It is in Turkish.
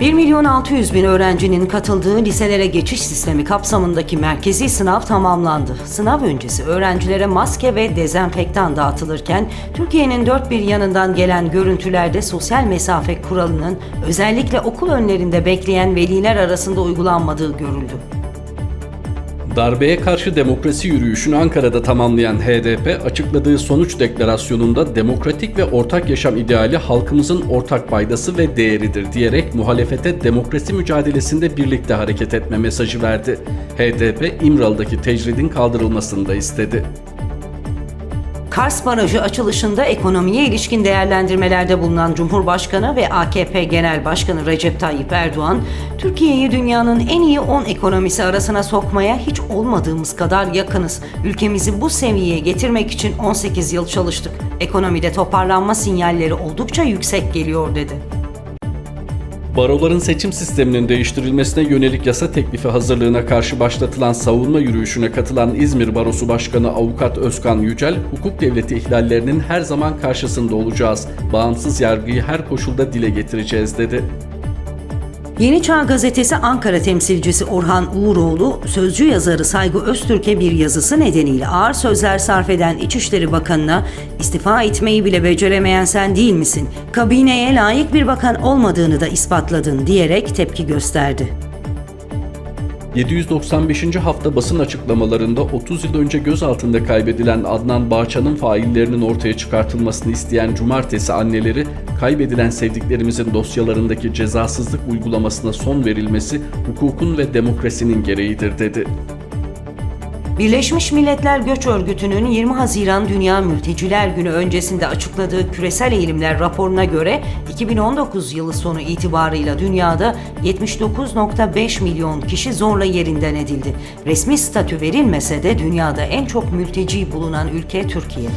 1 milyon 600 bin öğrencinin katıldığı liselere geçiş sistemi kapsamındaki merkezi sınav tamamlandı. Sınav öncesi öğrencilere maske ve dezenfektan dağıtılırken Türkiye'nin dört bir yanından gelen görüntülerde sosyal mesafe kuralının özellikle okul önlerinde bekleyen veliler arasında uygulanmadığı görüldü. Darbeye karşı demokrasi yürüyüşünü Ankara'da tamamlayan HDP açıkladığı sonuç deklarasyonunda demokratik ve ortak yaşam ideali halkımızın ortak paydası ve değeridir diyerek muhalefete demokrasi mücadelesinde birlikte hareket etme mesajı verdi. HDP İmralı'daki tecridin kaldırılmasını da istedi. Kars Barajı açılışında ekonomiye ilişkin değerlendirmelerde bulunan Cumhurbaşkanı ve AKP Genel Başkanı Recep Tayyip Erdoğan, Türkiye'yi dünyanın en iyi 10 ekonomisi arasına sokmaya hiç olmadığımız kadar yakınız. Ülkemizi bu seviyeye getirmek için 18 yıl çalıştık. Ekonomide toparlanma sinyalleri oldukça yüksek geliyor dedi. Baroların seçim sisteminin değiştirilmesine yönelik yasa teklifi hazırlığına karşı başlatılan savunma yürüyüşüne katılan İzmir Barosu Başkanı Avukat Özkan Yücel, hukuk devleti ihlallerinin her zaman karşısında olacağız. Bağımsız yargıyı her koşulda dile getireceğiz dedi. Yeni Çağ Gazetesi Ankara temsilcisi Orhan Uğuroğlu, sözcü yazarı Saygı Öztürk'e bir yazısı nedeniyle ağır sözler sarf eden İçişleri Bakanı'na istifa etmeyi bile beceremeyen sen değil misin? Kabineye layık bir bakan olmadığını da ispatladın diyerek tepki gösterdi. 795. hafta basın açıklamalarında 30 yıl önce gözaltında kaybedilen Adnan Bağçan'ın faillerinin ortaya çıkartılmasını isteyen cumartesi anneleri, kaybedilen sevdiklerimizin dosyalarındaki cezasızlık uygulamasına son verilmesi hukukun ve demokrasinin gereğidir dedi. Birleşmiş Milletler Göç Örgütü'nün 20 Haziran Dünya Mülteciler Günü öncesinde açıkladığı küresel eğilimler raporuna göre 2019 yılı sonu itibarıyla dünyada 79.5 milyon kişi zorla yerinden edildi. Resmi statü verilmese de dünyada en çok mülteci bulunan ülke Türkiye.